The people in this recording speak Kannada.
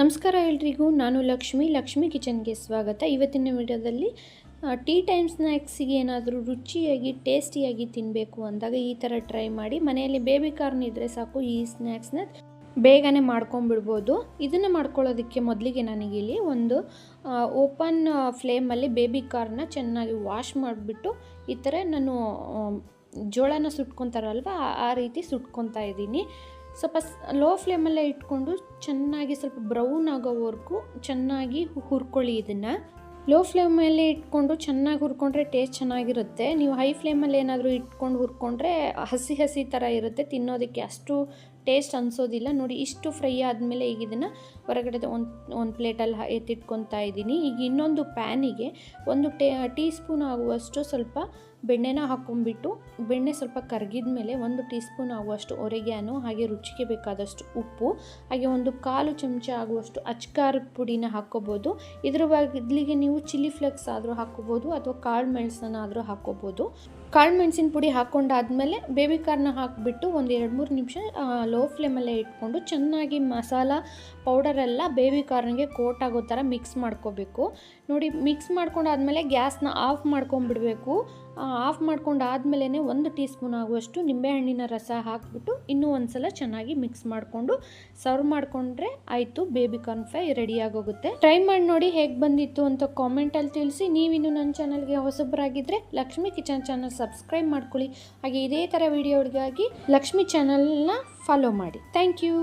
ನಮಸ್ಕಾರ ಎಲ್ರಿಗೂ, ನಾನು ಲಕ್ಷ್ಮಿ. ಲಕ್ಷ್ಮಿ ಕಿಚನ್ಗೆ ಸ್ವಾಗತ. ಇವತ್ತಿನ ವಿಡಿಯೋದಲ್ಲಿ ಟೀ ಟೈಮ್ ಸ್ನ್ಯಾಕ್ಸಿಗೆ ಏನಾದರೂ ರುಚಿಯಾಗಿ, ಟೇಸ್ಟಿಯಾಗಿ ತಿನ್ನಬೇಕು ಅಂದಾಗ ಈ ಥರ ಟ್ರೈ ಮಾಡಿ. ಮನೆಯಲ್ಲಿ ಬೇಬಿ ಕಾರ್ನ್ ಇದ್ದರೆ ಸಾಕು, ಈ ಸ್ನ್ಯಾಕ್ಸ್ನ ಬೇಗನೆ ಮಾಡ್ಕೊಂಬಿಡ್ಬೋದು. ಇದನ್ನು ಮಾಡ್ಕೊಳ್ಳೋದಕ್ಕೆ ಮೊದಲಿಗೆ ನನಗಿಲ್ಲಿ ಒಂದು ಓಪನ್ ಫ್ಲೇಮಲ್ಲಿ ಬೇಬಿ ಕಾರ್ನ ಚೆನ್ನಾಗಿ ವಾಶ್ ಮಾಡಿಬಿಟ್ಟು, ಈ ಥರ ನಾನು ಜೋಳನ ಸುಟ್ಕೊತಾರಲ್ವ ಆ ರೀತಿ ಸುಟ್ಕೊತಾ ಇದ್ದೀನಿ. ಸ್ವಲ್ಪ ಲೋ ಫ್ಲೇಮಲ್ಲೇ ಇಟ್ಕೊಂಡು ಚೆನ್ನಾಗಿ ಸ್ವಲ್ಪ ಬ್ರೌನ್ ಆಗೋವರೆಗೂ ಚೆನ್ನಾಗಿ ಹುರ್ಕೊಳ್ಳಿ ಇದನ್ನು. ಲೋ ಫ್ಲೇಮಲ್ಲೇ ಇಟ್ಕೊಂಡು ಚೆನ್ನಾಗಿ ಹುರ್ಕೊಂಡ್ರೆ ಟೇಸ್ಟ್ ಚೆನ್ನಾಗಿರುತ್ತೆ. ನೀವು ಹೈ ಫ್ಲೇಮಲ್ಲಿ ಏನಾದರೂ ಇಟ್ಕೊಂಡು ಹುರ್ಕೊಂಡ್ರೆ ಹಸಿ ಹಸಿ ಥರ ಇರುತ್ತೆ. ತಿನ್ನೋದಕ್ಕೆ ಅಷ್ಟು ಟೇಸ್ಟ್ ಅನಿಸೋದಿಲ್ಲ. ನೋಡಿ, ಇಷ್ಟು ಫ್ರೈ ಆದಮೇಲೆ ಈಗ ಇದನ್ನು ಹೊರಗಡೆ ಒಂದು ಒಂದು ಪ್ಲೇಟಲ್ಲಿ ಎತ್ತಿಟ್ಕೊತಾ ಇದ್ದೀನಿ. ಈಗ ಇನ್ನೊಂದು ಪ್ಯಾನಿಗೆ ಒಂದು ಟೇ ಟೀ ಸ್ಪೂನ್ ಆಗುವಷ್ಟು ಸ್ವಲ್ಪ ಬೆಣ್ಣೆನ ಹಾಕ್ಕೊಂಬಿಟ್ಟು ಬೆಣ್ಣೆ ಸ್ವಲ್ಪ ಕರಗಿದ ಮೇಲೆ ಒಂದು ಟೀ ಸ್ಪೂನ್ ಆಗುವಷ್ಟು ಒರೆಗ್ಯಾನು ಹಾಗೆ ರುಚಿಗೆ ಬೇಕಾದಷ್ಟು ಉಪ್ಪು, ಹಾಗೆ ಒಂದು ಕಾಲು ಚಮಚ ಆಗುವಷ್ಟು ಅಚ್ಕಾರದ ಪುಡಿನ ಹಾಕ್ಕೋಬೋದು. ಇದ್ರ ಬದಲಿಗೆ ನೀವು ಚಿಲ್ಲಿ ಫ್ಲೇಕ್ಸ್ ಆದರೂ ಹಾಕ್ಕೋಬೋದು ಅಥವಾ ಕಾಳು ಮೆಣಸನ್ನ ಆದರೂ ಹಾಕ್ಕೋಬೋದು. ಕಾಳು ಮೆಣಸಿನ ಪುಡಿ ಹಾಕ್ಕೊಂಡಾದ್ಮೇಲೆ ಬೇಬಿ ಕಾರ್ನ ಹಾಕಿಬಿಟ್ಟು ಒಂದು ಎರಡು ಮೂರು ನಿಮಿಷ ಲೋ ಫ್ಲೇಮಲ್ಲೇ ಇಟ್ಕೊಂಡು ಚೆನ್ನಾಗಿ ಮಸಾಲ ಪೌಡರೆಲ್ಲ ಬೇಬಿ ಕಾರ್ನ್ಗೆ ಕೋಟ್ ಆಗೋ ಥರ ಮಿಕ್ಸ್ ಮಾಡ್ಕೋಬೇಕು. ನೋಡಿ ಮಿಕ್ಸ್ ಮಾಡ್ಕೊಂಡಾದ್ಮೇಲೆ ಗ್ಯಾಸ್ನ ಆಫ್ ಮಾಡ್ಕೊಂಡ್ಬಿಡಬೇಕು ಆಫ್ ಮಾಡ್ಕೊಂಡು ಆದಮೇಲೆ ಒಂದು ಟೀ ಸ್ಪೂನ್ ಆಗುವಷ್ಟು ನಿಂಬೆಹಣ್ಣಿನ ರಸ ಹಾಕಿಬಿಟ್ಟು ಇನ್ನೂ ಒಂದು ಸಲ ಚೆನ್ನಾಗಿ ಮಿಕ್ಸ್ ಮಾಡಿಕೊಂಡು ಸರ್ವ್ ಮಾಡಿಕೊಂಡ್ರೆ ಆಯಿತು ಬೇಬಿ ಕಾರ್ನ್ ಫ್ರೈ ರೆಡಿ ಆಗೋಗುತ್ತೆ. ಟ್ರೈ ಮಾಡಿ ನೋಡಿ ಹೇಗೆ ಬಂದಿತ್ತು ಅಂತ ಕಾಮೆಂಟಲ್ಲಿ ತಿಳಿಸಿ. ನೀವಿನ್ನು ನನ್ನ ಚಾನಲ್ಗೆ ಹೊಸಬರಾಗಿದ್ದರೆ ಲಕ್ಷ್ಮಿ ಕಿಚನ್ ಚಾನಲ್ ಸಬ್ಸ್ಕ್ರೈಬ್ ಮಾಡ್ಕೊಳ್ಳಿ. ಹಾಗೆ ಇದೇ ಥರ ವಿಡಿಯೋಗಳಿಗಾಗಿ ಲಕ್ಷ್ಮಿ ಚಾನಲ್ನ ಫಾಲೋ ಮಾಡಿ ಥ್ಯಾಂಕ್ ಯು